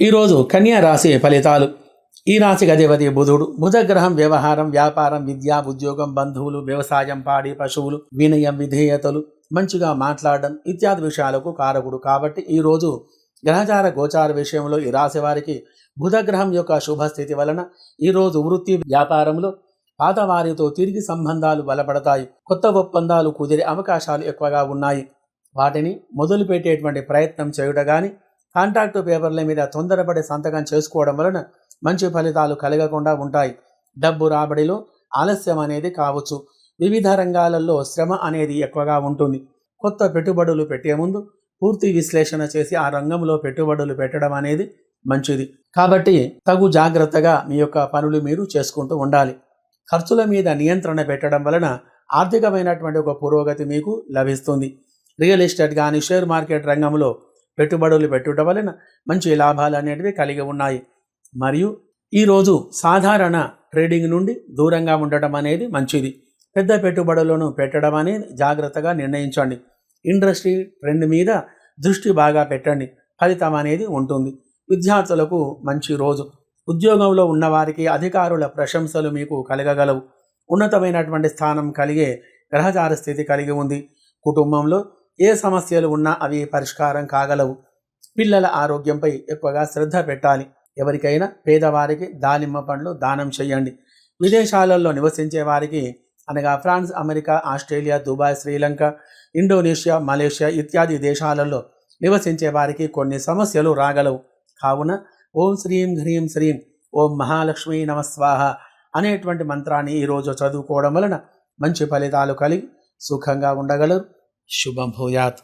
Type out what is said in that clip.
ఈరోజు కన్యా రాశి ఫలితాలు. ఈ రాశికి అధిపతి బుధుడు. బుధగ్రహం వ్యవహారం వ్యాపారం విద్య ఉద్యోగం బంధువులు వ్యవసాయం పాడి పశువులు వినయం విధేయతలు మంచిగా మాట్లాడడం ఇత్యాది విషయాలకు కారకుడు. కాబట్టి ఈరోజు గ్రహచార గోచార విషయంలో ఈ రాశి వారికి బుధగ్రహం యొక్క శుభస్థితి వలన ఈరోజు వృత్తి వ్యాపారంలో పాతవారితో తిరిగి సంబంధాలు బలపడతాయి. కొత్త ఒప్పందాలు కుదిరే అవకాశాలు ఎక్కువగా ఉన్నాయి. వాటిని మొదలుపెట్టేటువంటి ప్రయత్నం చేయుట కానీ కాంట్రాక్టు పేపర్ల మీద తొందరపడి సంతకం చేసుకోవడం వలన మంచి ఫలితాలు కలగకుండా ఉంటాయి. డబ్బు రాబడిలో ఆలస్యం అనేది కావచ్చు. వివిధ రంగాలలో శ్రమ అనేది ఎక్కువగా ఉంటుంది. కొత్త పెట్టుబడులు పెట్టే ముందు పూర్తి విశ్లేషణ చేసి ఆ రంగంలో పెట్టుబడులు పెట్టడం అనేది మంచిది. కాబట్టి తగు జాగ్రత్తగా మీ యొక్క పనులు మీరు చేసుకుంటూ ఉండాలి. ఖర్చుల మీద నియంత్రణ పెట్టడం వలన ఆర్థికమైనటువంటి ఒక పురోగతి మీకు లభిస్తుంది. రియల్ ఎస్టేట్ కానీ షేర్ మార్కెట్ రంగంలో పెట్టుబడులు పెట్టుట వలన మంచి లాభాలు అనేటివి కలిగి ఉన్నాయి. మరియు ఈరోజు సాధారణ ట్రేడింగ్ నుండి దూరంగా ఉండటం అనేది మంచిది. పెద్ద పెట్టుబడులను పెట్టడం అనేది జాగ్రత్తగా నిర్ణయించండి. ఇండస్ట్రీ ట్రెండ్ మీద దృష్టి బాగా పెట్టండి. ఫలితం అనేది ఉంటుంది. విద్యార్థులకు మంచి రోజు. ఉద్యోగంలో ఉన్నవారికి అధికారుల ప్రశంసలు మీకు కలగగలవు. ఉన్నతమైనటువంటి స్థానం కలిగే గ్రహచార స్థితి కలిగి ఉంది. కుటుంబంలో ఏ సమస్యలు ఉన్నా అవి పరిష్కారం కాగలవు. పిల్లల ఆరోగ్యంపై ఎక్కువగా శ్రద్ధ పెట్టాలి. ఎవరికైనా పేదవారికి దానిమ్మ పండ్లు దానం చేయండి. విదేశాలలో నివసించే వారికి అనగా France America Australia Dubai Sri Lanka Indonesia Malaysia ఇత్యాది దేశాలలో నివసించే వారికి కొన్ని సమస్యలు రాగలవు. కావున ఓం శ్రీం హ్రీం శ్రీం ఓం మహాలక్ష్మి నమస్వాహ అనేటువంటి మంత్రాన్ని ఈరోజు చదువుకోవడం వలన మంచి ఫలితాలు కలిగి సుఖంగా ఉండగలరు. శుభం భూయాత్